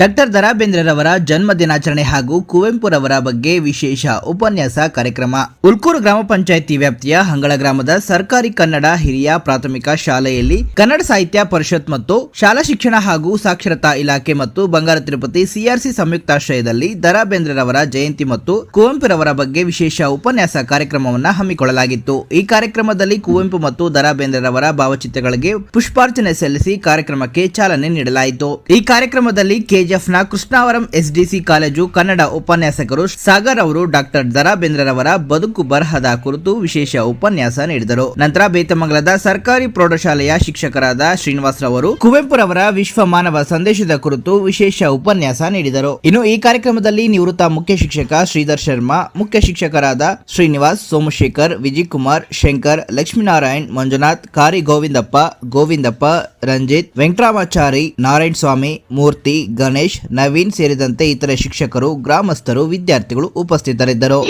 Doctor ದರಾ ಬೇಂದ್ರರವರ ಜನ್ಮ ದಿನಾಚರಣೆ ಹಾಗೂ ಕುವೆಂಪುರವರ ಬಗ್ಗೆ ವಿಶೇಷ ಉಪನ್ಯಾಸ ಕಾರ್ಯಕ್ರಮ. ಉಲ್ಕೂರು ಗ್ರಾಮ ಪಂಚಾಯಿತಿ ವ್ಯಾಪ್ತಿಯ ಹಂಗಳ ಗ್ರಾಮದ ಸರ್ಕಾರಿ ಕನ್ನಡ ಹಿರಿಯ ಪ್ರಾಥಮಿಕ ಶಾಲೆಯಲ್ಲಿ ಕನ್ನಡ ಸಾಹಿತ್ಯ ಪರಿಷತ್ ಮತ್ತು ಶಾಲಾ ಶಿಕ್ಷಣ ಹಾಗೂ ಸಾಕ್ಷರತಾ ಇಲಾಖೆ ಮತ್ತು ಬಂಗಾರ ತಿರುಪತಿ ಸಿಆರ್ಸಿ ಸಂಯುಕ್ತಾಶ್ರಯದಲ್ಲಿ ದರಾ ಬೇಂದ್ರರವರ ಜಯಂತಿ ಮತ್ತು ಕುವೆಂಪುರವರ ಬಗ್ಗೆ ವಿಶೇಷ ಉಪನ್ಯಾಸ ಕಾರ್ಯಕ್ರಮವನ್ನು ಹಮ್ಮಿಕೊಳ್ಳಲಾಗಿತ್ತು. ಈ ಕಾರ್ಯಕ್ರಮದಲ್ಲಿ ಕುವೆಂಪು ಮತ್ತು ದರಾ ಬೇಂದ್ರೆರವರ ಭಾವಚಿತ್ರಗಳಿಗೆ ಪುಷ್ಪಾರ್ಚನೆ ಸಲ್ಲಿಸಿ ಕಾರ್ಯಕ್ರಮಕ್ಕೆ ಚಾಲನೆ ನೀಡಲಾಯಿತು. ಈ ಕಾರ್ಯಕ್ರಮದಲ್ಲಿ ಕೆಜಿಎಫ್ನ ಕೃಷ್ಣಾವರಂ ಎಸ್ಡಿಸಿ ಕಾಲೇಜು ಕನ್ನಡ ಉಪನ್ಯಾಸಕರು ಸಾಗರ್ ಅವರು ಡಾಕ್ಟರ್ ದರಾ ಬೇಂದ್ರರವರ ಬದುಕು ಬರಹದ ಕುರಿತು ವಿಶೇಷ ಉಪನ್ಯಾಸ ನೀಡಿದರು. ನಂತರ ಬೇತಮಂಗಲದ ಸರ್ಕಾರಿ ಪ್ರೌಢಶಾಲೆಯ ಶಿಕ್ಷಕರಾದ ಶ್ರೀನಿವಾಸ್ ರವರು ಕುವೆಂಪುರವರ ವಿಶ್ವ ಮಾನವ ಸಂದೇಶದ ಕುರಿತು ವಿಶೇಷ ಉಪನ್ಯಾಸ ನೀಡಿದರು. ಇನ್ನು ಈ ಕಾರ್ಯಕ್ರಮದಲ್ಲಿ ನಿವೃತ್ತ ಮುಖ್ಯ ಶಿಕ್ಷಕ ಶ್ರೀಧರ್ ಶರ್ಮಾ, ಮುಖ್ಯ ಶಿಕ್ಷಕರಾದ ಶ್ರೀನಿವಾಸ್ ಸೋಮಶೇಖರ್ ವಿಜಯ್ ಕುಮಾರ್ ಶಂಕರ್, ಲಕ್ಷ್ಮೀನಾರಾಯಣ್ ಮಂಜುನಾಥ್, ಕಾರಿ ಗೋವಿಂದಪ್ಪ ಗೋವಿಂದಪ್ಪ ರಂಜಿತ್ ವೆಂಕಟರಾಮಾಚಾರಿ ನಾರಾಯಣ ಸ್ವಾಮಿ ಮೂರ್ತಿ ಗಣೇಶ್ ನವೀನ್ ಸೇರಿದಂತೆ ಇತರೆ ಶಿಕ್ಷಕರು, ಗ್ರಾಮಸ್ಥರು, ವಿದ್ಯಾರ್ಥಿಗಳು ಉಪಸ್ಥಿತರಿದ್ದರು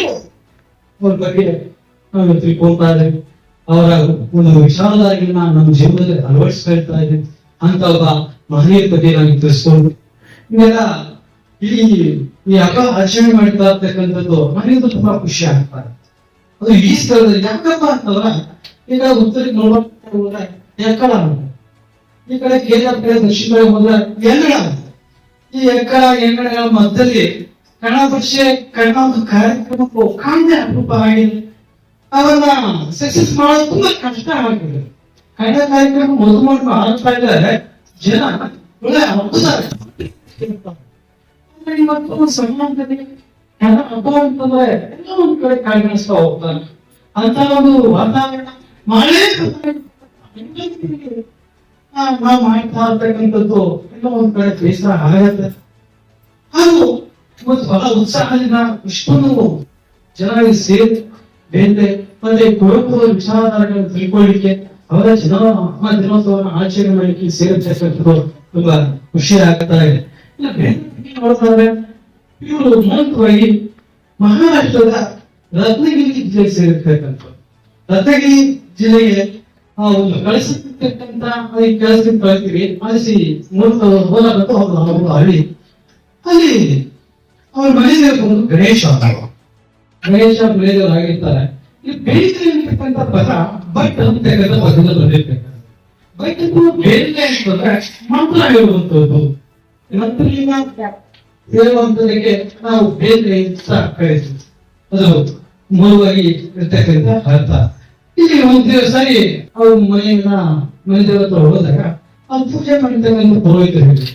ಅವ್ರ ಒಂದು ನಾನು ನಮ್ಮ ಜೀವನದಲ್ಲಿ ಅಳವಡಿಸ್ಕೊಳ್ತಾ ಇದ್ದೇನೆ ಅಂತ ಒಬ್ಬ ಮಹನೀಯರ ಬಗ್ಗೆ ನನಗೆ ತಿಳಿಸ್ಕೊಂಡು, ಇವೆಲ್ಲ ಈ ಈ ಹಬ್ಬ ಆಚರಣೆ ಮಾಡ್ತಾ ಇರ್ತಕ್ಕಂಥದ್ದು ನನಗೆ ತುಂಬಾ ಖುಷಿ ಆಗ್ತಾರೆ ಅದು ಈ ಸ್ಥಳದಲ್ಲಿ ಯಾಕಪ್ಪ ಅಂತಂದ್ರೆ, ಈಗ ಉತ್ತರಕ್ಕೆ ನೋಡೋದ್ರೆ ಆಗುತ್ತೆ. ಈ ಕಡೆ ಕೇರಳ ಕಡೆ ದಕ್ಷಿಣ ಕಡೆ ಹೋದ್ರೆ ಎಲ್ಲ. ಈ ಎಕ್ಕಡ ಎಂಗಡಗಳ ಮಧ್ಯದಲ್ಲಿ ಕನ್ನಡ ಭಾಷೆ ಕನ್ನಡ ಒಂದು ಕಾರ್ಯಕ್ರಮಕ್ಕೂ ಕಾಣ್ದೆ ಅಪರೂಪ ಆಗಿದೆ ಅವನ್ನ ಸಕ್ಸಸ್ ಮಾಡೋದು ತುಂಬಾ ಕಷ್ಟ ಆಗಿದೆ ಕನ್ನಡ ಕಾರ್ಯಕ್ರಮ ಮೊದಲು ಮೊದಲು ಆಡ್ತಾ ಇದ್ದಾರೆ ಜನ ಒಳ್ಳೆ ಇವತ್ತು ಸಮಾಜದಲ್ಲಿ ಕನ್ನಡ ಹಬ್ಬ ಅಂತಂದ್ರೆ ಎಲ್ಲ ಒಂದ್ ಕಡೆ ಅಂತ ಒಂದು ವಾತಾವರಣ ಮಳೆ ನಾವು ಮಾಡ್ತಾ ಇರ್ತಕ್ಕಂಥದ್ದು ಎಲ್ಲ ಒಂದ್ ಕಡೆ ಬೇಸರ ಆಗತ್ತೆ ಹಾಗೂ, ಇವತ್ತು ಬಹಳ ಉತ್ಸಾಹದಿಂದ ಇಷ್ಟೊಂದು ಜನರಿಗೆ ಸೇರಿ ಬೇರೆ ಮತ್ತೆ ಕುವೆಂಪು ವಿಚಾರಧಾರೆಗಳನ್ನು ತಿಳ್ಕೊಳ್ಳಿಕ್ಕೆ ಅವರ ಜನ ನಮ್ಮ ದಿನೋತ್ಸವವನ್ನು ಆಚರಣೆ ಮಾಡಲಿಕ್ಕೆ ಸೇರಿರ್ತಕ್ಕಂಥದ್ದು ತುಂಬಾ ಖುಷಿ ಆಗ್ತಾ ಇದೆ. ನೋಡ್ತಾರೆ ಇವರು ಮೂಲಕವಾಗಿ ಮಹಾರಾಷ್ಟ್ರದ ರತ್ನಗಿರಿ ಜಿಲ್ಲೆಗೆ ಸೇರಿರ್ತಕ್ಕಂಥ ರತ್ನಗಿರಿ ಜಿಲ್ಲೆಗೆ ಆ ಒಂದು ಕೆಲಸದಿಂದ ಕಳಿಸ್ತೀವಿ ಕಳಿಸಿ ಮೂಲಕ ಹೋದಾಗ ಒಂದು ಹಳ್ಳಿ ಅಲ್ಲಿ. ಅವ್ರ ಮನೆಯಲ್ಲಿ ಬಂದು ಗಣೇಶ ಅಂತ. ಗಣೇಶ ಬೆಳೆದವರು ಆಗಿರ್ತಾರೆ ಈ ಬೆಳೀತಿರ್ತಕ್ಕಂಥ ಪದ ಬಟ್ ಪದದಲ್ಲಿ ಬಂದಿರ್ತಕ್ಕಂಥ ಬಟ್ ಬೇರೆ ಅಂತಂದ್ರೆ ಮಂತ್ರ ಹೇಳುವಂಥದ್ದು. ನಾವು ಬೇರೆ ಅಂತ ಕರೀತೀವಿ ಅದು ಮೂಲವಾಗಿ ಇರ್ತಕ್ಕಂಥ ಅರ್ಥ. ಇಲ್ಲಿ ಒಂದು ಸರಿ ಅವ್ರ ಮನೆಯನ್ನ ಮನೆ ದೇವತ್ರ ಹೋದಾಗ ಅವ್ರು ಪೂಜೆ ಮಾಡಿದ ಪುರೋಹಿತರು ಹೇಳಿ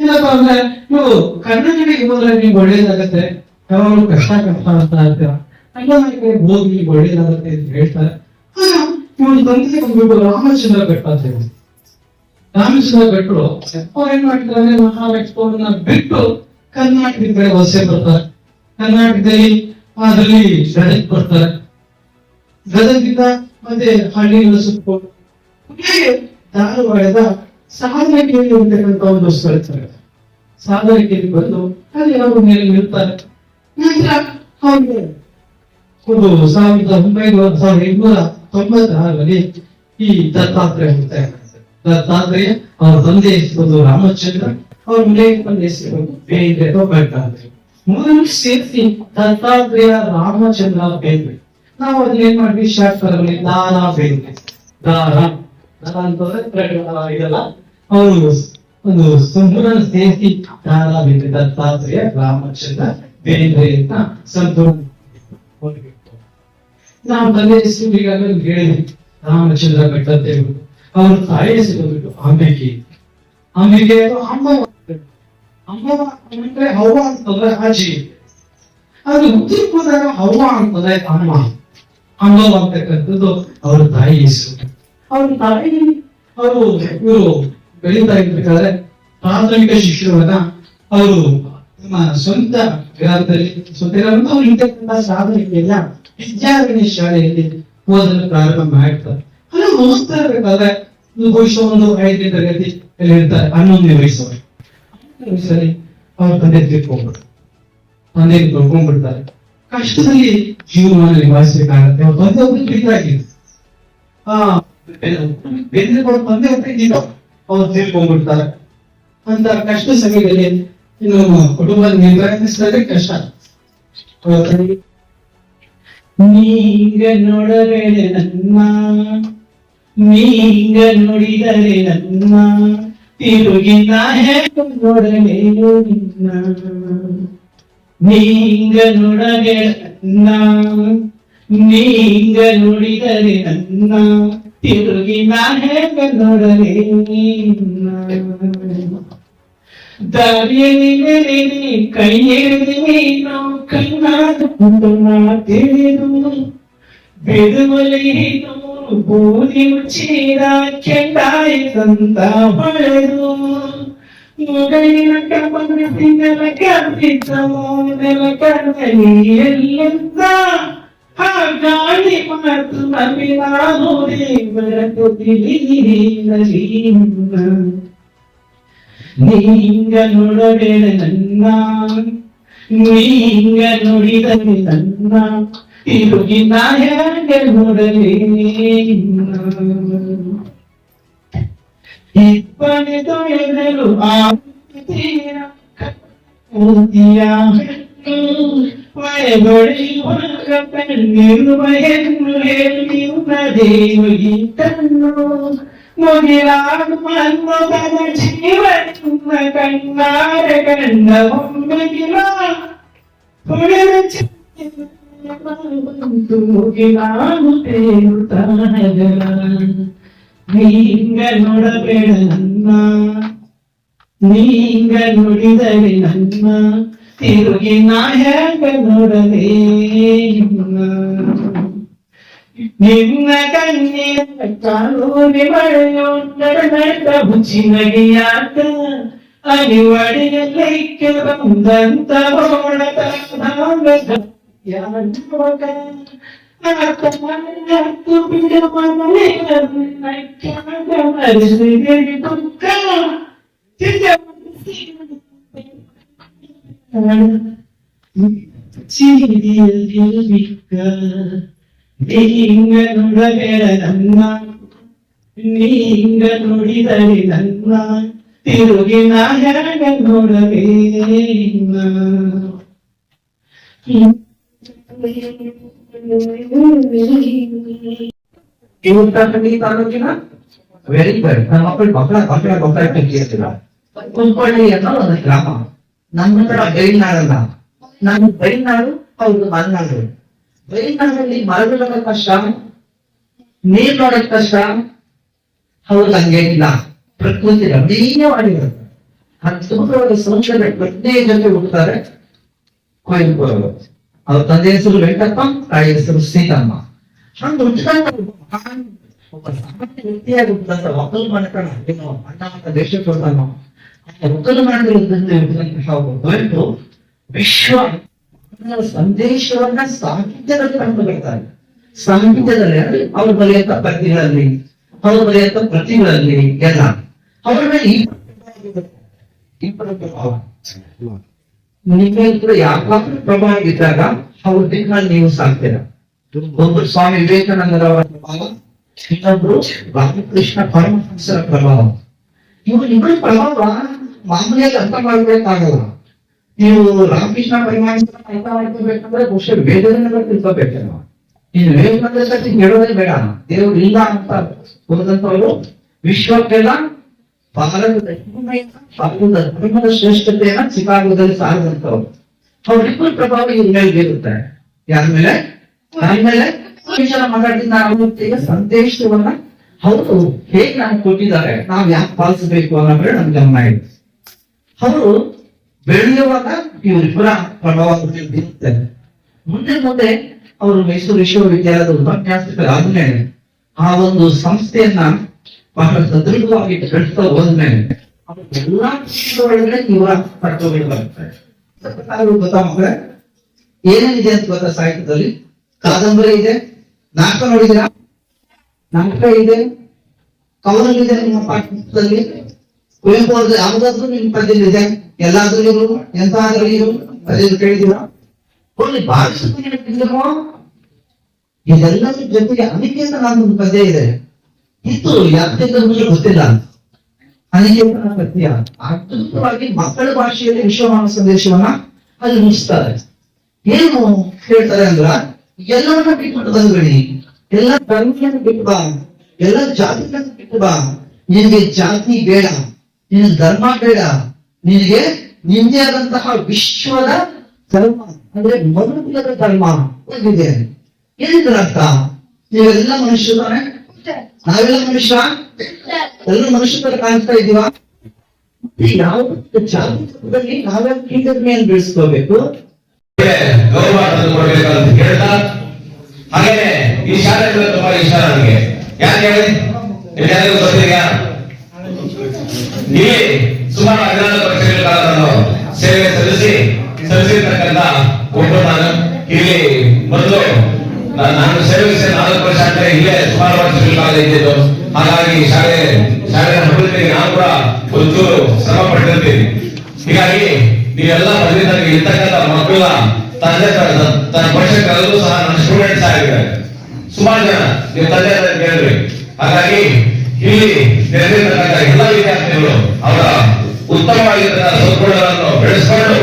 ಏನಪ್ಪಾ ಅಂದ್ರೆ, ನೀವು ಕನ್ನಡಿಗೆ ಹೋದ್ರೆ ನೀವು ಒಳ್ಳೇದಾಗತ್ತೆ, ಯಾವಾಗಲೂ ಕಷ್ಟ ಕಷ್ಟ ಅಂತ ಇರ್ತೀರ ಹೋಗಿ ನಿಮ್ಗೆ ಒಳ್ಳೇದಾಗತ್ತೆ ಅಂತ ಹೇಳ್ತಾರೆ ಇವನು ತಂದೆ ಬಂದ್ಬಿಟ್ಟು ರಾಮಚಂದ್ರ ಬೆಟ್ಟ ಅಂತ ಹೇಳಿ ರಾಮಚಂದ್ರ ಬೆಟ್ಟರು ಅವ್ರು ಏನ್ ಮಾಡ್ತಾರೆ ಮಹಾಲಕ್ಷ್ಮಣ ಬಿಟ್ಟು ಕರ್ನಾಟಕದ ಕಡೆ ವಲಸೆ ಬರ್ತಾರೆ. ಕರ್ನಾಟಕದಲ್ಲಿ ಅದರಲ್ಲಿ ಗದಗ್ ಬರ್ತಾರೆ. ಗದಗಿಂದ ಮತ್ತೆ ಹಳ್ಳಿಗಳ ಸುತ್ತಕೊಂಡು ಹೀಗೆ ಧಾರವಾಡದ ಸಾಧನಕೇರಿ ಇರ್ತಕ್ಕಂಥ ಒಂದು ಸ್ಥಳ ಸಾಧನಕೇರಿ ಬಂದು ಅಲ್ಲಿ ಅವರು ಮೇಲೆ ನಿಲ್ತಾರೆ. ನಂತರ ಅವ್ರಿಗೆ ಒಂದು ಸಾವಿರದ ಒಂಬೈನೂರ ಸಾವಿರದ ಎಂಟುನೂರ ತೊಂಬತ್ತಾರರಲ್ಲಿ ಈ ದತ್ತಾತ್ರೇಯ ಹೋಗ್ತಾ ಇರ್ತಾರೆ ದತ್ತಾತ್ರೇಯ ಅವರ ತಂದೆ ಹೆಸರು ರಾಮಚಂದ್ರ, ಅವ್ರ ಮನೆ ತಂದೆ ಹೆಸರು ಬೇಂದ್ರೆ ತೊಂಬತ್ತಾದ್ರೆ ಮೂರು ಸೇರಿಸಿ ದತ್ತಾತ್ರೇಯ ರಾಮಚಂದ್ರ ಬೇಂದ್ರೆ ನಾವು ಅದನ್ನ ಏನ್ ಮಾಡ್ತೀವಿ? ಪದಗಳು. ದಾನ ಬೇಂದ್ರೆ ದಾರ ದಾನ ಅಂತಂದ್ರೆ ಇದೆಲ್ಲ ಒಂದು ಸಂಪೂರ್ಣ ಸೇರಿಸಿ. ದಾನ ಬೇಂದ್ರೆ ದತ್ತಾತ್ರೇಯ ರಾಮಚಂದ್ರ ಬೇಂದ್ರೆ ಅಂತ ಸಂಪೂರ್ಣ ನಾವು ತಂದೆ ಹೆಸರು ಹೇಳಿದ್ವಿ. ರಾಮಚಂದ್ರ ಹೇಳ್ಬಿಟ್ಟು ಅವ್ರ ತಾಯಿ ಹೆಸರು ಬಂದ್ಬಿಟ್ಟು ಅಂಬಿಕೆ ಅಂಬಿಕೆ ಅಮ್ಮ. ಅಮ್ಮ ಅಂದ್ರೆ ಹವ್ವ ಅಂತಂದ್ರೆ ಅಜ್ಜಿ. ಅದು ಉತ್ತರ ಹೋದಾಗ ಹವ್ವ ಅಂತಂದ್ರೆ ಅಮ್ಮ. ಅಂತಕ್ಕಂಥದ್ದು ಅವ್ರ ತಾಯಿ ಹೆಸರು ಅವ್ರ ತಾಯಿ? ಅವರು ಇವರು ಬೆಳೀತಾ ಇರ್ಬೇಕಾದ್ರೆ ಪ್ರಾಥಮಿಕ ಶಿಕ್ಷಣವನ್ನ ಅವರು ನಮ್ಮ ಸ್ವಂತ ಗ್ರಾಮದಲ್ಲಿ ಸ್ವಂತ ಅವ್ರು ಇಂತಕ್ಕಂಥ ಸಾಧನೆಗೆಲ್ಲ ವಿದ್ಯಾರ್ಥಿ ಶಾಲೆಯಲ್ಲಿ ಓದಲು ಪ್ರಾರಂಭ ಮಾಡ್ತಾರೆ. ಅಲ್ಲಿ ಓದ್ತಾ ಇರ್ಬೇಕಾದ್ರೆ ಬಹುಶಃ ಒಂದು ಐದನೇ ತರಗತಿ ಅಲ್ಲಿ ಇರ್ತಾರೆ ಹನ್ನೊಂದನೇ ವಯಸ್ಸವರು ವಯಸ್ಸಲ್ಲಿ ಅವ್ರ ತಂದೆ ತಿಳ್ಕೊಂಡ್ಬಿಡ್ತಾರೆ ತಂದೆ ತಿಳ್ಕೊಂಡ್ಬಿಡ್ತಾರೆ ಕಷ್ಟದಲ್ಲಿ ಜೀವನವನ್ನು ನಿಭಾಯಿಸಬೇಕಾಗತ್ತೆ. ಬಂದೆ ಒಬ್ಬರು ಬೇಕಾಗಿತ್ತು ಆ ಬೆಂದ್ರೆ ತಂದೆ ಒಬ್ಬರು ಇದ್ದೀನೋ ಅವ್ರು ತಿಳ್ಕೊಂಡ್ಬಿಡ್ತಾರೆ ಅಂತ ಕಷ್ಟ ಸಮಯದಲ್ಲಿ ಇನ್ನು ಕುಟುಂಬದ ಕುಟುಂಬ ನಿರ್ವಹಿಸೋದೇ ಕಷ್ಟ ನೀಗ ನೋಡಬೇಡ ನನ್ನ, ನೀಗ ನೋಡಿದರೆ ನನ್ನ, ತಿರುಗಿ ನಾ ಹೇಗೆ ನಿನ್ನ. ನೀಂಗ ನುಡಬೇಡ ನನ್ನ ನೀಂಗ ನುಡಿದರೆ ನನ್ನ ತಿರುಗಿ ನಾ ಹೇಗೆ ನೋಡಲೇ ನಿನ್ನ ದಾರಿಯಲ್ಲಿ ನೆನೆದಿ గడినకమనసి నెలకర్పించము నెలకర్మని ఎల్లంత ఆ గాలి మనసు నమ్మినాను దేవరకు తెలియనలీన நீங்க நுழவேடு நன்னா நீங்க நுழிதவி நன்னா இறுகினாயங்கள் ಕಣ್ಣಲಿ ಎಲ್ಲಿಂದ ಆ ಗಾಳಿ ಮಾತು ನಮ್ಮಿನ ನೋಡಿ ಬೆಳಕು ತಿಳಿಯಿರಲಿ ನೀಂಗ ನೋಡಬೇಡ ನನ್ನ ನೀಂಗ ನುಡಿದರೆ ನನ್ನ ತಿರುಗಿ ನಾ ಹೇಗೆ ನೋಡಲೇ നിങ്ങളുടെ പെടുന്ന നിങ്ങളുടെ നന്മ തിരുകി നായകനുടനെയുന്ന നിന്ന കണ്ണീരൂരി മഴയോണ്ടറിയാത്ത അനുവടിലേക്ക് ബന്ധന്തോണ ಮನ್ಮಗನ ಜೀವನ ಕಣ್ಣಾರ ಕಂಡ ಒಮ್ಮೆಗಿಲ ಹೊಳೆದ ಬಂತು ಮುಗಿಲಾಡು ತೇರುತ್ತಾಗಲ ನೀಂಗ ನೋಡಬೇಡ ನನ್ನ ನೀಂಗ ನುಡಿದರೆ ವೆರಿ ಹೇಗ ಹೇಗ ಗುಡ್ ನಮ್ಮ ಮಕ್ಕಳು ಮಕ್ಕಳ ಮಕ್ಕಳ ಮಕ್ಕಳ ಕೇಳ್ತಿಲ್ಲ ಕುಂಪಳ್ಳಿ ಅನ್ನೋ ಒಂದು ಗ್ರಾಮ ನಮ್ಮ ಹತ್ರ ಬೈಲ್ನಾಡಲ್ಲ ನಾನು ಬೈಲ್ನಾಡು ಹೌದು ಮಲೆನಾಡು ಬೈಲ್ನಾಡಲ್ಲಿ ಮರಗಳ ಕಷ್ಟ ನೀರ್ ನೋಡಕ್ ಕಷ್ಟ ಹೌದು ಹಂಗೇನಿಲ್ಲ ಪ್ರಕೃತಿ ರಮಣೀಯವಾಗಿರುತ್ತೆ ಅದ್ಭುತವಾದ ಸಂಶೋಧನೆ ಪ್ರಜ್ಞೆ ಜೊತೆ ಹುಡ್ತಾರೆ ಕೊಯ್ಲು ಅವ್ರ ತಂದೆ ಹೆಸರು ವೆಂಕಪ್ಪ, ತಾಯಿ ಹೆಸರು ಸೀತಮ್ಮ. ಒಂದು ಹುಟ್ಕೊಂಡ ಒಬ್ಬ ಸಾಮಾನ್ಯ ವ್ಯಕ್ತಿಯಾಗಿ ಹುಟ್ಟಿದಂತ ಒಕ್ಕಲು ಮಾಡ್ತಾನ. ಏನೋ ಅಣ್ಣ ಅಂತ ದೇಶಕ್ಕೆ ಹೋಗ್ತಾನೋ ಒಕ್ಕಲು ಒಬ್ಬ ದೊರೆತು ವಿಶ್ವ ಸಂದೇಶವನ್ನ ಸಾಹಿತ್ಯದಲ್ಲಿ ಕಂಡು ಬರ್ತಾರೆ ಸಾಹಿತ್ಯದಲ್ಲಿ ಅವ್ರು ಬರೆಯಂತ ಪದ್ಯಗಳಲ್ಲಿ ಅವ್ರು ಬರೆಯಂತ ಕೃತಿಗಳಲ್ಲಿ ಎಲ್ಲ. ಅವ್ರ ಮೇಲೆ ಈ ಪ್ರಭಾವ. ಕೂಡ ಯಾಕಾದ್ರೂ ಪ್ರಭಾವ ಇದ್ದಾಗ ಅವ್ರ ದಿಕ್ಕಿನಲ್ಲಿ ನೀವು ಸಾಕ್ತೀರ? ಒಬ್ಬರು ಸ್ವಾಮಿ ವಿವೇಕಾನಂದರವರ ಪ್ರಭಾವ ಇನ್ನೊಬ್ರು ರಾಮಕೃಷ್ಣ ಪರಮಹಂಸರ ಪ್ರಭಾವ. ನೀವು ಇಬ್ಬರ ಪ್ರಭಾವ ಮಾಮೂಲಿಯಾಗಿ ಅರ್ಥ ಮಾಡ್ಬೇಕಾಗಲ್ಲ. ನೀವು ರಾಮಕೃಷ್ಣ ಪರಮಹಂಸರ ಅರ್ಥ ಮಾಡ್ಕೋಬೇಕಂದ್ರೆ ಬಹುಶಃ ವೇದನೆಲ್ಲ ತಿಳ್ಕೋಬೇಕಲ್ಲ ಇನ್ನು ವೇದಾಂತ ಸತಿ ಹೇಳೋದೇ ಬೇಡ. ದೇವ್ರು ಇಲ್ಲ ಅಂತ ಹೋದಂತವರು ವಿಶ್ವಕ್ಕೆಲ್ಲ ಭಾರತದ ಧರ್ಮದ ಶ್ರೇಷ್ಠತೆಯನ್ನ ಚಿಕಾಗೋದಲ್ಲಿ ಸಾರುವಂತವ್ರು ಅವ್ರಿಬ್ಬರ ಪ್ರಭಾವ ಇವ್ರ ಮೇಲೆ ಬೀರುತ್ತೆ. ಯಾರ ಮೇಲೆ? ಯಾರ ಮೇಲೆ? ವಿಚಾರ ಮಾತಾಡಿದ ನಾವು ಸಂದೇಶವನ್ನ ಅವರು ಹೇಗೆ ನಮ್ಗೆ ಕೊಟ್ಟಿದ್ದಾರೆ, ನಾವ್ ಯಾಕೆ ಪಾಲಿಸಬೇಕು ಅನ್ನೋದ್ರೆ ನಮ್ ಗಮನ ಇದೆ. ಅವರು ಬೆಳೆಯುವಾಗ ಇವರಿಬ್ಬರ ಪ್ರಭಾವ ಬೀರುತ್ತೆ ಮುಂದೆ ಮುಂದೆ ಅವರು ಮೈಸೂರು ವಿಶ್ವವಿದ್ಯಾಲಯದ ಉಪನ್ಯಾಸಕರಾದ್ಮೇಲೆ ಆ ಒಂದು ಸಂಸ್ಥೆಯನ್ನ ಬಹಳ ಸದೃಢವಾಗಿ ಬೆಳೆಸ್ತಾ ಹೋದ್ಮೇಲೆ ಎಲ್ಲಾ ಇವರ ಕರ್ತವ್ಯ ಬರ್ತಾರೆ ಗೊತ್ತಾ ಮಕ್ಕಳೇ ಏನೇನಿದೆ ಅಂತ ಗೊತ್ತಾ ಸಾಹಿತ್ಯದಲ್ಲಿ? ಕಾದಂಬರಿ ಇದೆ, ನಾಟಕ ನೋಡಿದಿರಾ ನಾಟಕ ಇದೆ ಕವನಗಳಿದೆ ನಿಮ್ಮ ಪಾಠದಲ್ಲಿ. ಕುವೆಂಪು ಅವ್ರದ್ದು ಯಾವುದಾದ್ರೂ ನಿಮ್ಮ ಪದ್ಯದಲ್ಲಿದೆ ಎಲ್ಲಾದ್ರೂ ಇರು ಎಂತಾದ್ರೂ ಇರು ಪದ್ಯ ಕೇಳಿದೀರಾ ಹೋಗ್ಲಿ ಭಾವಿಸುತ್ತೀರೋ ಇದೆಲ್ಲದ್ರ ಜೊತೆಗೆ ಅನಿಕೇತ ಒಂದು ಪದ್ಯ ಇದೆ. ಇತ್ತು ಯಾಕೆ ನಮಗೆ ಗೊತ್ತಿಲ್ಲ ಅನಿಕೇತನ ಪದ್ಯ ಅದ್ಭುತವಾಗಿ ಮಕ್ಕಳ ಭಾಷೆಯಲ್ಲಿ ವಿಶ್ವಮಾನ ಸಂದೇಶವನ್ನ ಅಲ್ಲಿ ಮುಗಿಸ್ತಾರೆ ಏನು ಹೇಳ್ತಾರೆ ಅಂದ್ರ, ಎಲ್ಲರನ್ನ ಬಿಟ್ಟು ಎಲ್ಲ ಧರ್ಮಗಳನ್ನು ಬಿಟ್ಟು ಬಾ. ಎಲ್ಲ ಜಾತಿಗಳನ್ನು ಬಿಟ್ಟು ಬಾ. ನಿನಗೆ ಜಾತಿ ಬೇಡ. ನಿನ್ನ ಧರ್ಮ ಬೇಡ. ನಿನಗೆ ನಿಂದೇ ಆದಂತಹ ವಿಶ್ವದ ಧರ್ಮ, ಅಂದ್ರೆ ಮನುಕುಲದ ಧರ್ಮ ಏನಿದ್ರ ಅರ್ಥ? ನೀವೆಲ್ಲ ಮನುಷ್ಯರು ನಾವೆಲ್ಲ ಮನುಷ್ಯ? ಎಲ್ಲರೂ ಮನುಷ್ಯ ತರ ಕಾಣಿಸ್ತಾ ಇದೀವ ಯಾವ ಜಾಗೃತದಲ್ಲಿ ನಾವ್ಯಾವ ಕೀಟಜ್ಞೆಯನ್ನು ಬೆಳೆಸ್ಕೋಬೇಕು. ಹಾಗೇನೆ, ಈ ಶಾಲೆ ತುಂಬಾ ಇಷ್ಟ ನನಗೆ. ಯಾಕೆ ಹೇಳಿ? ಎಲ್ಲರಿಗೂ ಗೊತ್ತಿದೆಯಾ? ಇಲ್ಲಿ ಸುಮಾರು ಹದಿನಾಲ್ಕು ವರ್ಷಗಳ ಕಾಲ ನಾನು ಸೇವೆ ಸಲ್ಲಿಸಿ ಸಲ್ಲಿಸಿರ್ತಕ್ಕಂತ ಒಬ್ಬ ನಾನು. ಇಲ್ಲಿ ಮೊದಲು ನಾನು ಸೇವಿಸಿದ ನಾಲ್ಕು ವರ್ಷ ಅಂದ್ರೆ ಇಲ್ಲೇ ಸುಮಾರು ವರ್ಷಗಳ ಕಾಲ ಇದ್ದಿದ್ದು. ಹಾಗಾಗಿ ಶಾಲೆ ಶಾಲೆಯ ಅಭಿವೃದ್ಧಿಗೆ ನಾನು ಕೂಡ ಒಂಚೂರು ಶ್ರಮ ಪಟ್ಟಿರ್ತೀನಿ. ಹೀಗಾಗಿ ನೀವೆಲ್ಲ ಬಂದಿದ್ದಾಗ ಇರ್ತಕ್ಕಂಥ ಮಕ್ಕಳ ತಂದೆ ತನ್ನ ಪೋಷಕರಲ್ಲೂ ಸಹ ನನ್ನ ಸ್ಟೂಡೆಂಟ್ಸ್ ಆಗಿದ್ದಾರೆ. ಸುಮಾರು ಜನ ನೀವು ತಂದೆ ಕೇಳಿದ್ರಿ ಹಾಗಾಗಿ ಇಲ್ಲಿ ನೆರೆದಿರ್ತಕ್ಕಂಥ ಎಲ್ಲ ವಿದ್ಯಾರ್ಥಿಗಳು ಅವರ ಉತ್ತಮವಾಗಿರ್ತಕ್ಕಂಥ ಸದ್ಗುಣಗಳನ್ನು ಬೆಳೆಸಿಕೊಂಡು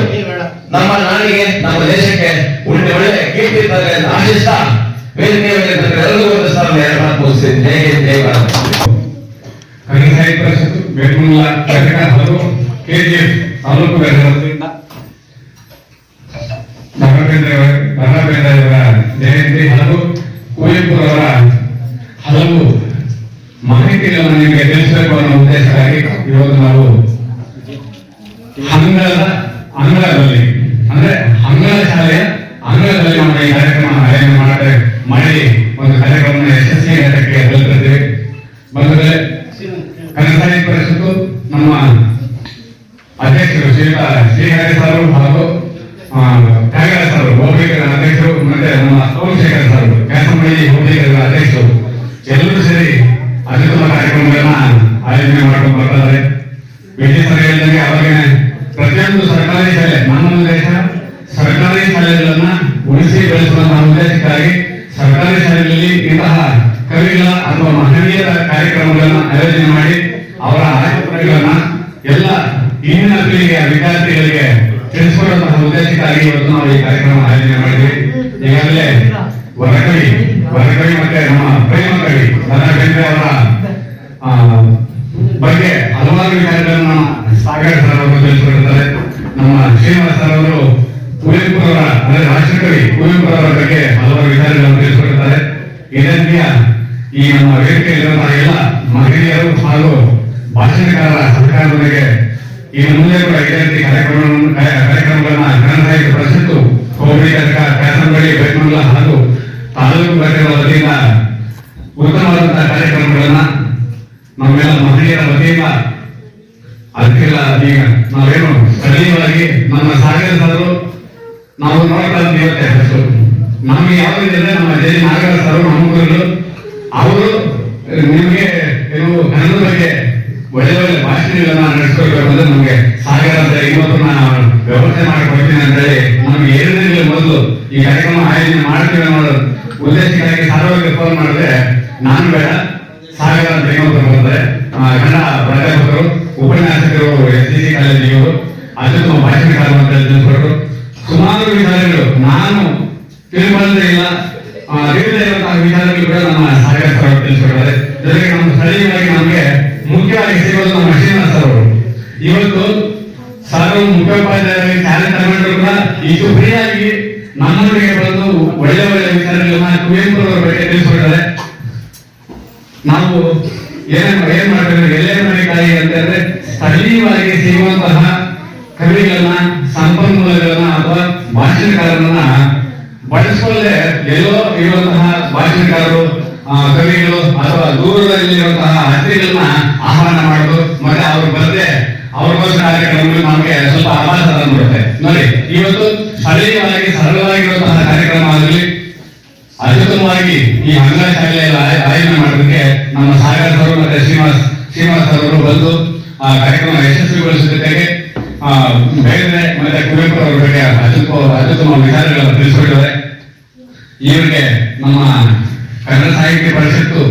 ನಮ್ಮ ನಾಡಿಗೆ ನಮ್ಮ ದೇಶಕ್ಕೆ ಒಳ್ಳೆ ಒಳ್ಳೆ ಕೀರ್ತಿ ತರಲಿ ಆಶಿಸ್ತಾ ವೇದಿಕೆ ಮೇಲೆ ಎಲ್ಲರಿಗೂ ಒಂದು ಸ್ಥಳ ಮಾತು ಮುಗಿಸ್ತೀನಿ ಜೈ ಹಿಂದ್, ಜೈ ಭಾರತ್ ಕನ್ನಡ ಸಾಹಿತ್ಯ ಪರಿಷತ್ತು ಬೆಳ್ಗುಂಡ್ಲ ಘಟಕ ಹಾಗೂ ಕೆಜಿಎಫ್ ತಾಲೂಕು ಘಟಕದಿಂದ ಧರ್ಮೇಂದ್ರ ಧರ್ಮೇಂದ್ರ ಜಯಂತಿ ಹಾಗೂ ಕುವೆಂಪು ಅವರ ಹಲವು ಮಾಹಿತಿಗಳನ್ನು ನಿಮಗೆ ತಿಳಿಸಬೇಕು ಅನ್ನೋ ಉದ್ದೇಶಕ್ಕಾಗಿ ಇವತ್ತು ನಾವು ಅಂಗಳದ ಅಂಗಳದಲ್ಲಿ ಅಂದ್ರೆ ಅಂಗಳ ಶಾಲೆಯ ಅಂಗಳದಲ್ಲಿ ನಮ್ಮ ಈ ಕಾರ್ಯಕ್ರಮ ಆಯೋಜನೆ ಮಾಡಿ ಮಾಡಿ ಒಂದು ಕಾರ್ಯಕ್ರಮ ಯಶಸ್ವಿ ಘಟ್ಟಕ್ಕೆ ತಲುಪಿದ್ದೇವೆ ಬಂಧುಗಳೇ ಕನ್ನಡ ಸಾಹಿತ್ಯ ಪರಿಷತ್ತು ನಮ್ಮ ಅಧ್ಯಕ್ಷರು ಶ್ರೀಯುತ ಶ್ರೀಹರಿ ಸರ್ ಹಾಗೂ ಆ, ತ್ಯಾಗರಾಜ ಸರ್ ಗೋಪಿಕರ ಅಧ್ಯಕ್ಷರು ಮತ್ತೆ ನಮ್ಮ ಸೋಮಶೇಖರ ಸರ್ ಕ್ಯಾಸಂಬಳ್ಳಿ ಗೋಪಿಕರ ಅಧ್ಯಕ್ಷರು ಎಲ್ಲರೂ ಸೇರಿ ಅತ್ಯುತ್ತಮ ಕಾರ್ಯಕ್ರಮಗಳನ್ನ ಆಯೋಜನೆ ಮಾಡ್ಕೊಂಡು ಬರ್ತಾರೆ ವಿಜಯ ಸರ್ ಹೇಳಿದಂಗೆ ಅವಾಗೇನೆ ಪ್ರತಿಯೊಂದು ಸರ್ಕಾರಿ ಶಾಲೆ ನಮ್ಮ ದೇಶ ಸರ್ಕಾರಿ ಶಾಲೆಗಳನ್ನ ಉಳಿಸಿ ಬೆಳೆಸುವಂತಹ ಉದ್ದೇಶಕ್ಕಾಗಿ ಸರ್ಕಾರಿ ಶಾಲೆಗಳಲ್ಲಿ ಇಂತಹ ಕವಿಗಳ ಅಥವಾ ಮಹನೀಯರ ಕಾರ್ಯಕ್ರಮಗಳನ್ನ ಆಯೋಜನೆ ಮಾಡಿ ಅವರ ಆಯ್ಕೆಗಳನ್ನ ಎಲ್ಲ ಇಂದಿನ ಪೀಳಿಗೆಯ ವಿದ್ಯಾರ್ಥಿಗಳಿಗೆ ತಿಳಿಸಿಕೊಡುವಂತಹ ಉದ್ದೇಶಕ್ಕಾಗಿ ಇವತ್ತು ನಾವು ಈ ಕಾರ್ಯಕ್ರಮ ಆಯೋಜನೆ ಮಾಡಿದ್ವಿ ಈಗಾಗಲೇ ವರಕವಿ ವರಕವಿ ಮತ್ತೆ ನಮ್ಮ ಪ್ರೇಮ ಕವಿ ದನ ಬಗ್ಗೆ ಹಲವಾರು ವಿಚಾರಗಳನ್ನ ಸಾಗರ ಸರ್ ಅವರು ತಿಳಿಸಿಕೊಡುತ್ತಾರೆ ನಮ್ಮ ಶ್ರೀನಿವಾಸ ಸರ್ ಅವರು ಕುವೆಂಪು ಅವರ ಅಂದ್ರೆ ರಾಷ್ಟ್ರಕವಿ ಕುವೆಂಪು ಅವರ ಬಗ್ಗೆ ಹಲವಾರು ವಿಚಾರಗಳನ್ನು ತಿಳಿಸಿಕೊಡುತ್ತಾರೆ ಇದನ್ನೆಯ ಈ ನಮ್ಮ ವೇದಿಕೆಯಲ್ಲಿರುವಂತಹ ಎಲ್ಲ ಮಹಿಳೆಯರು ಹಾಗೂ ಭಾಷಣಕಾರರ ಸರ್ಕಾರದೊಂದಿಗೆ ಈ ಮುಂದೆ ಕೂಡ ಇದೇ ರೀತಿ ಕಾರ್ಯಕ್ರಮಗಳನ್ನು ಕಾರ್ಯಕ್ರಮಗಳನ್ನ ಕನ್ನಡ ಪರಿಷತ್ತು ಹೋಬಳಿ ಘಟಕ ಕ್ಯಾಸಂಬಳ್ಳಿ ಬೆಳ್ಮಂಗ್ಲ ಹಾಗೂ ತಾಲೂಕು ಘಟಕಗಳ ಉತ್ತಮವಾದಂತಹ ಕಾರ್ಯಕ್ರಮಗಳನ್ನ ನಮ್ಮೆಲ್ಲ ಮಹಿಳೆಯರ ವತಿಯಿಂದ ಅದಕ್ಕೆಲ್ಲ ಈಗ ನಾವೇನು ಸ್ಥಳೀಯವಾಗಿ ನಮ್ಮ ಸಾಗರ ಸರು ನಾವು ನೋಡ್ತಾ ಇವತ್ತೆ ಹೆಸರು ನಮ್ಗೆ ಯಾವುದಿದೆ ನಮ್ಮ ಜೈ ನಾಗರ ಸರು ನಮ್ಮ ಅವರು ನಿಮಗೆ ಕೆಲವು ಕನ್ನಡ ಬಗ್ಗೆ ಒಳ್ಳೆ ಒಳ್ಳೆ ಭಾಷಣಗಳನ್ನ ನಡೆಸ್ಕೊಳ್ಬೇಕು ಅಂದ್ರೆ ನಮಗೆ ಸಾಗರ ಅಂತ ಇವತ್ತು ವ್ಯವಸ್ಥೆ ಮಾಡಿಕೊಡ್ತೀನಿ ಅಂತ ಹೇಳಿ ನಮ್ಗೆ ಏಳು ಮೊದಲು ಈ ಕಾರ್ಯಕ್ರಮ ಆಯೋಜನೆ ಮಾಡ್ತೀವಿ ಅನ್ನೋ ಉದ್ದೇಶಕ್ಕಾಗಿ ಸಾರ್ವಜನಿಕ ಫೋನ್ ಮಾಡಿದ್ರೆ ನಾನು ಬೇಡ ಸಾಗರ ಬರ್ತಾರೆ ಆ, ಕನ್ನಡ ಪ್ರಾಧ್ಯಾಪಕರು ಉಪನ್ಯಾಸಕರು ಎಸ್ ಸಿ ಕಾಲೇಜಿನವರು ಅತ್ಯುತ್ತಮ ಭಾಷಣಕಾರ ಹೇಳಿ ಸುಮಾರು ವಿಚಾರಗಳು. ನಾನು ತಿಳ್ಕೊಳ್ಳದೇ ಇಲ್ಲ. ತಿಳಿದೇ ಇರುವಂತಹ ವಿಚಾರಗಳು ಕೂಡ ನಮ್ಮ ಸಾಗರ ಸರ್ ತಿಳಿಸ್ಕೊಡ್ತಾರೆ ಜೊತೆಗೆ ನಮ್ಮ ಸ್ಥಳೀಯವಾಗಿ ನಮಗೆ ಮುಖ್ಯವಾಗಿ ಸಿಗೋದು ನಮ್ಮ ಸರ್ ಅವರು. ಇವತ್ತು ಸರ್ ಮುಖ್ಯೋಪಾಧ್ಯಾಯರಾಗಿ ಟ್ಯಾಲೆಂಟ್ ತಗೊಂಡ್ರು ಕೂಡ ಇದು ಫ್ರೀಯಾಗಿ ನಮ್ಮೊಂದಿಗೆ ಬಂದು ಒಳ್ಳೆ ಒಳ್ಳೆ ವಿಚಾರಗಳನ್ನ ಕುವೆಂಪು ಬಗ್ಗೆ ನಾವು ಏನ್ ಏನ್ ಮಾಡ್ಬೇಕು ಎಲ್ಲೇ ಮನೆಕಾಯಿ ಅಂತಂದ್ರೆ ಸ್ಥಳೀಯವಾಗಿ ಸಿಗುವಂತಹ ಕವಿಗಳನ್ನ, ಸಂಪನ್ಮೂಲಗಳನ್ನ ಅಥವಾ ಭಾಷಣಕಾರರನ್ನ ಬಳಸಿಕೊಳ್ಳೆ ಎಲ್ಲೋ ಇರುವಂತಹ ಭಾಷಣಕಾರರು ಕವಿಗಳು ಅಥವಾ ದೂರದಲ್ಲಿರುವಂತಹ ಅತಿಥಿಗಳನ್ನ ಆಹ್ವಾನ ಮಾಡೋದು. ಮತ್ತೆ ಅವ್ರು ಬರದೆ ಅವ್ರಿಗೋಸ್ಕರ ಕಾರ್ಯಕ್ರಮಗಳು ನಮಗೆ ಸ್ವಲ್ಪ ಆಭಾಸ ತಂದ್ಬಿಡುತ್ತೆ ನೋಡಿ, ಇವತ್ತು ಸ್ಥಳೀಯವಾಗಿ ಸರಳವಾಗಿರುವಂತಹ ಅತ್ಯುತ್ತಮವಾಗಿ ಈ ಅಂಗಳ ಶಾಲೆಯಲ್ಲಿ ಆಯ- ಆಯೋಜನೆ ಮಾಡೋದಕ್ಕೆ ನಮ್ಮ ಸಾಗರ್ ಸರ್ ಮತ್ತೆ ಶ್ರೀನಿವಾಸ್ ಶ್ರೀನಿವಾಸ್ ಅವರು ಬಂದು ಆ ಕಾರ್ಯಕ್ರಮ ಯಶಸ್ವಿಗೊಳಿಸುವುದಕ್ಕೆ ಬೇರೆ ಮತ್ತೆ ಕುವೆಂಪು ಅವರ ಬಗ್ಗೆ ಅತ್ಯುತ್ತಮ ಅತ್ಯುತ್ತಮ ವಿಚಾರಗಳನ್ನು ತಿಳಿಸಿಕೊಟ್ಟಿದ್ದಾರೆ. ಇವರಿಗೆ ನಮ್ಮ ಕನ್ನಡ ಸಾಹಿತ್ಯ ಪರಿಷತ್ತು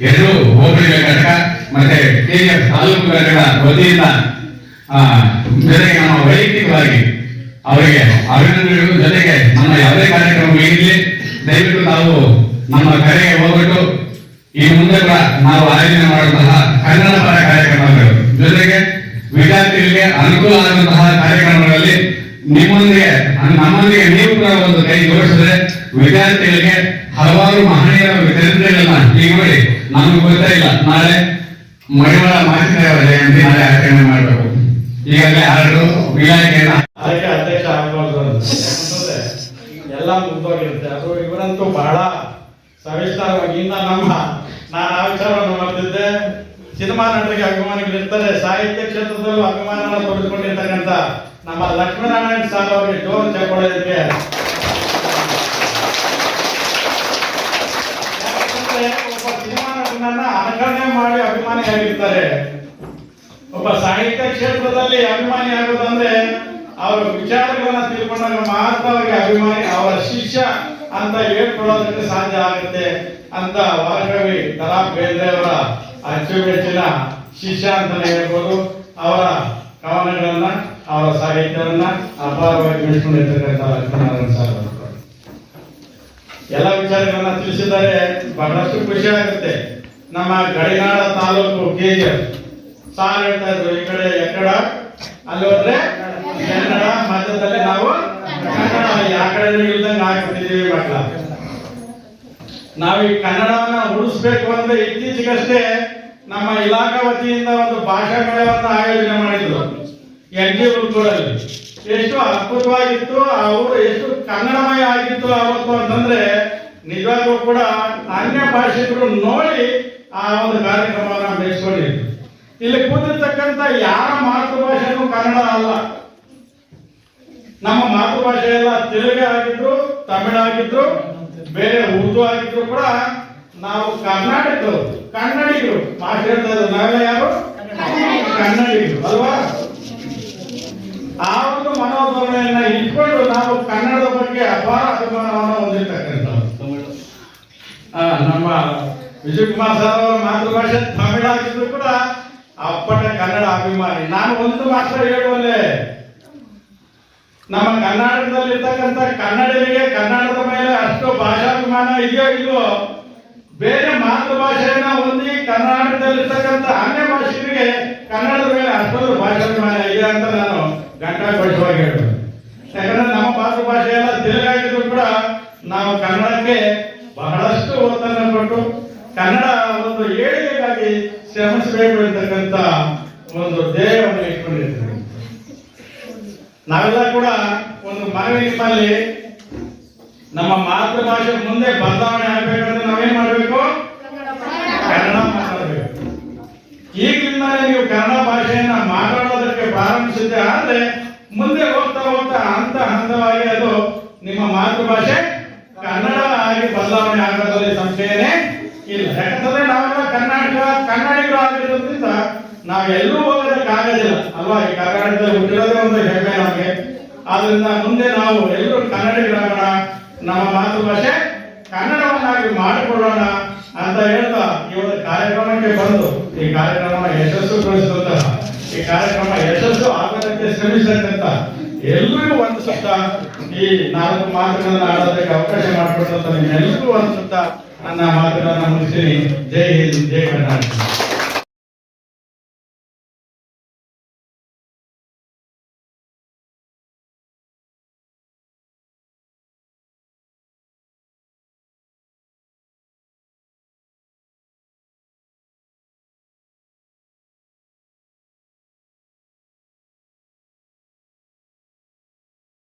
ಎರಡು ಹೋಬಳಿ ಘಟಕ ಮತ್ತೆ ಕೆಎಫ್ ತಾಲೂಕು ಘಟಕದ ವತಿಯಿಂದ ಜೊತೆಗೆ ನಮ್ಮ ವೈಯಕ್ತಿಕವಾಗಿ ಅವರಿಗೆ ಅಭಿನಂದನೆಗಳು, ಜೊತೆಗೆ ನಮ್ಮ ಯಾವುದೇ ಕಾರ್ಯಕ್ರಮ ಇರಲಿ, ದಯವಿಟ್ಟು ನಾವು ನಮ್ಮ ಕರೆಗೆ ಹೋಗ್ಬಿಟ್ಟು ಈ ಮುಂದೆ ನಾವು ಆಯೋಜನೆ ಮಾಡುವಂತಹ ಕನ್ನಡ ಪರ ಕಾರ್ಯಕ್ರಮಗಳು. ಜೊತೆಗೆ ವಿದ್ಯಾರ್ಥಿಗಳಿಗೆ ಅನುಕೂಲ ಆಗುವಂತಹ ಕಾರ್ಯಕ್ರಮಗಳಲ್ಲಿ ನಿಮ್ಮೊಂದಿಗೆ, ನಮ್ಮೊಂದಿಗೆ ನೀವು ಕೂಡ ಒಂದು ಕೈ ಜೋಡಿಸಿದ್ರೆ ವಿದ್ಯಾರ್ಥಿಗಳಿಗೆ ಹಲವಾರು ಮಹನೀಯರ ಚರಿತ್ರೆಗಳನ್ನ ಈಗ ನೋಡಿ ನಮ್ಗೆ ಗೊತ್ತೇ ಇಲ್ಲ. ನಾಳೆ ಮಡಿವಾಳ ಮಾಚಿದೇವರ ಜಯಂತಿ ನಾಳೆ ಆಚರಣೆ ಮಾಡಬೇಕು. ಈಗಾಗಲೇ ಆರ್ಡರ್ ಇಲಾಖೆಯನ್ನ ಅಧ್ಯಕ್ಷ ಆಗ್ಬಾರ್ದು ಎಲ್ಲ ಮುಗ್ದೋಗಿರುತ್ತೆ ಅದು ಇವರಂತೂ ಬಹಳ ಸವಿಸ್ತಾರವಾಗಿ ಇನ್ನ ನಮ್ಮ ನಾನು ಆ ವಿಚಾರವನ್ನು ಮಾಡ್ತಿದ್ದೆ. ಸಿನಿಮಾ ನಟರಿಗೆ ಅಭಿಮಾನಿಗಳಿರ್ತಾರೆ ಸಾಹಿತ್ಯ ಕ್ಷೇತ್ರದಲ್ಲೂ ಅಭಿಮಾನನ ತೋರಿಸಿಕೊಂಡಿರ್ತಕ್ಕಂಥ ನಮ್ಮ ಲಕ್ಷ್ಮೀನಾರಾಯಣ ಸಾರ್ ಅವರಿಗೆ ಜೋರು ಚಕ್ಕೊಳ್ಳೋದಕ್ಕೆ ಒಬ್ಬ ಸಿನಿಮಾ ನಟನನ್ನ ಅನುಕರಣೆ ಮಾಡಿ ಅಭಿಮಾನಿಯಾಗಿರ್ತಾರೆ. ಒಬ್ಬ ಸಾಹಿತ್ಯ ಕ್ಷೇತ್ರದಲ್ಲಿ ಅಭಿಮಾನಿ ಆಗೋದಂದ್ರೆ, ಅವರ ವಿಚಾರಗಳನ್ನ ತಿಳ್ಕೊಂಡಾಗ ಮಾತ್ರ ಅವರಿಗೆ ಅಭಿಮಾನಿ ಅವರ ಶಿಷ್ಯ ಅಂತ ಹೇಳ್ಕೊಳ್ಳೋದಕ್ಕೆ ಸಾಧ್ಯ ಆಗುತ್ತೆ ಅಂತ ವಾರಕವಿ ಕಲಾ ಬೇಂದ್ರೆ ಅವರ ಅಚ್ಚುಮೆಚ್ಚಿನ ಶಿಷ್ಯ ಅಂತಲೇ ಹೇಳ್ಬೋದು. ಅವರ ಕವನಗಳನ್ನ ಅವರ ಸಾಹಿತ್ಯವನ್ನ ಅಪಾರವಾಗಿ ಬೆಳೆಸ್ಕೊಂಡಿರ್ತಕ್ಕಂಥ ಸರ್. ಎಲ್ಲ ವಿಚಾರಗಳನ್ನ ತಿಳಿಸಿದರೆ ಬಹಳಷ್ಟು ಖುಷಿ ಆಗುತ್ತೆ. ನಮ್ಮ ಗಡಿನಾಡ ತಾಲೂಕು ಕೆಜಿಎಫ್ ಸಾರ್ ಹೇಳ್ತಾ ಇದ್ರು ಈ ಕಡೆ ಎಕ್ಕಡ? ಅಲ್ಲಿ ಹೋದ್ರೆ ಕನ್ನಡ ಮಧ್ಯದಲ್ಲಿ ನಾವು ಕನ್ನಡ ಯಾವ ಕಡೆ ಇಲ್ದಂಗೆ ಹಾಕ್ಬಿಟ್ಟಿದೀವಿ ಮಕ್ಕಳ ನಾವು ಈ ಕನ್ನಡವನ್ನ ಉಳಿಸ್ಬೇಕು ಅಂದ್ರೆ ಇತ್ತೀಚೆಗಷ್ಟೇ ನಮ್ಮ ಇಲಾಖಾ ವತಿಯಿಂದ ಒಂದು ಭಾಷಾ ಮೇಳವನ್ನ ಆಯೋಜನೆ ಮಾಡಿದ್ರು. ಎನ್ ಜಿ ಗುರುಕುಳಲ್ಲಿ ಎಷ್ಟು ಅದ್ಭುತವಾಗಿತ್ತು ಅವರು ಎಷ್ಟು ಕನ್ನಡಮಯ ಆಗಿತ್ತು ಅವತ್ತು ಅಂತಂದ್ರೆ ನಿಜವಾಗ್ಲೂ ಕೂಡ ಅನ್ಯ ಭಾಷಿಕರು ನೋಡಿ ಆ ಒಂದು ಕಾರ್ಯಕ್ರಮವನ್ನು ಬೆಳೆಸ್ಕೊಂಡಿದ್ರು. ಇಲ್ಲಿ ಕೂತಿರ್ತಕ್ಕಂಥ ಯಾರ ಮಾತೃಭಾಷೆನೂ ಕನ್ನಡ ಅಲ್ಲ. ನಮ್ಮ ಮಾತೃಭಾಷೆ ಎಲ್ಲ ತೆಲುಗು ಆಗಿದ್ರು ತಮಿಳು ಆಗಿದ್ರು ಬೇರೆ ಉರ್ದು ಆಗಿದ್ರು ಕೂಡ ನಾವು ಕರ್ನಾಟಕದವರು ಕನ್ನಡಿಗರು. ಮಾತಾಡ್ತಾ ನಾವೆಲ್ಲ ಯಾರು? ಕನ್ನಡಿಗರು. ಅಲ್ವಾ? ಆ ಒಂದು ಮನೋಭಾವನೆಯನ್ನ ಇಟ್ಕೊಂಡು ನಾವು ಕನ್ನಡದ ಬಗ್ಗೆ ಅಪಾರ ಅಭಿಮಾನವನ್ನು ಹೊಂದಿರ್ತಕ್ಕಂಥವ್ರು ನಮ್ಮ ವಿಜಯ್ ಕುಮಾರ್ ಸರ್ ಅವರ ಮಾತೃಭಾಷೆ ತಮಿಳು ಆಗಿದ್ರು ಕೂಡ ಅಪ್ಪಟ ಕನ್ನಡ ಅಭಿಮಾನಿ. ನಾನು ಒಂದು ಮಾತ್ರ ಹೇಳುವಲ್ಲೇ ನಮ್ಮ ಕರ್ನಾಟಕದಲ್ಲಿರ್ತಕ್ಕಂಥ ಕನ್ನಡಿಗರಿಗೆ ಕನ್ನಡದ ಮೇಲೆ ಅಷ್ಟು ಭಾಷಾಭಿಮಾನ ಇದೆಯೋ ಇಲ್ವೋ, ಬೇರೆ ಮಾತೃಭಾಷೆಯನ್ನ ಹೊಂದಿ ಕರ್ನಾಟಕದಲ್ಲಿರ್ತಕ್ಕಂಥ ಅನ್ಯ ಭಾಷೆಗಳಿಗೆ ಕನ್ನಡದ ಮೇಲೆ ಅಷ್ಟೊಂದು ಭಾಷಾಭಿಮಾನ ಇದೆ ಅಂತ ನಾನು ಘಂಟಾಘೋಷವಾಗಿ ಹೇಳ್ತೇನೆ. ಯಾಕಂದ್ರೆ ನಮ್ಮ ಮಾತೃಭಾಷೆ ಎಲ್ಲ ತೆಲುಗಾಗಿದ್ರು ಕೂಡ ನಾವು ಕನ್ನಡಕ್ಕೆ ಬಹಳಷ್ಟು ಒತ್ತನ್ನು ಕೊಟ್ಟು ಕನ್ನಡ ಒಂದು ಏಳಿಗೆಗಾಗಿ ಶ್ರಮಿಸಬೇಕು ಅಂತಕ್ಕಂಥ ಒಂದು ಧ್ಯೇಯವನ್ನು ಇಟ್ಕೊಂಡಿರ್ತೀವಿ ನಾವೆಲ್ಲ ಕೂಡ ಒಂದು ಮನವಿ ನಿಮ್ಮಲ್ಲಿ ನಮ್ಮ ಮಾತೃಭಾಷೆ ಮುಂದೆ ಬದಲಾವಣೆ ಆಗಬೇಕಂದ್ರೆ ನಾವೇನ್ ಮಾಡಬೇಕು? ಕನ್ನಡ ಮಾತಾಡಬೇಕು. ಈಗಿಂದಲೇ ನೀವು ಕನ್ನಡ ಭಾಷೆಯನ್ನ ಮಾತಾಡೋದಕ್ಕೆ ಪ್ರಾರಂಭಿಸಿದ್ದೆ ಆದ್ರೆ ಮುಂದೆ ಹೋಗ್ತಾ ಹೋಗ್ತಾ ಹಂತ ಹಂತವಾಗಿ ಅದು ನಿಮ್ಮ ಮಾತೃಭಾಷೆ ಕನ್ನಡ ಆಗಿ ಬದಲಾವಣೆ ಆಗೋದ್ರಲ್ಲಿ ಸಂಶಯನೇ ಇಲ್ಲ. ಯಾಕಂದ್ರೆ ನಾವೆಲ್ಲ ಕರ್ನಾಟಕ ಕನ್ನಡಿಗರು ಆಗಿರೋದ್ರಿಂದ ನಾವೆಲ್ಲೂ ಅಲ್ವಾ? ಈ ಕರ್ನಾಟಕದಲ್ಲಿ ಹುಟ್ಟಿರೋದೇ ಒಂದು ಹೆಮ್ಮೆ ನಮಗೆ ಆದ್ರಿಂದ ಮುಂದೆ ನಾವು ಎಲ್ಲರೂ ಕನ್ನಡಿಗರಾಗೋಣ ನಮ್ಮ ಮಾತೃಭಾಷೆ ಕನ್ನಡವನ್ನಾಗಿ ಮಾಡಿಕೊಳ್ಳೋಣ ಅಂತ ಹೇಳ್ತಾ ಈ ಕಾರ್ಯಕ್ರಮಕ್ಕೆ ಬಂದು, ಈ ಕಾರ್ಯಕ್ರಮ ಯಶಸ್ಸುಗೊಳಿಸಿದಂತಹ ಈ ಕಾರ್ಯಕ್ರಮ ಯಶಸ್ಸು ಆಗೋದಕ್ಕೆ ಶ್ರಮಿಸತಕ್ಕಂತ ಎಲ್ಲರಿಗೂ ಒಂದು ಸುತ್ತ ಈ ನಾಲ್ಕು ಮಾತುಗಳನ್ನು ಆಡೋದಕ್ಕೆ ಅವಕಾಶ ಮಾಡಿಕೊಟ್ಟಂತ ನಿಮ್ಮೆಲ್ಲರಿಗೂ ಒಂದು ಸುತ್ತ ನನ್ನ ಮಾತುಗಳನ್ನು ಮುಗಿಸಿ ಜೈ ಹಿಂದ್, ಜೈ ಕರ್ನಾಟಕ.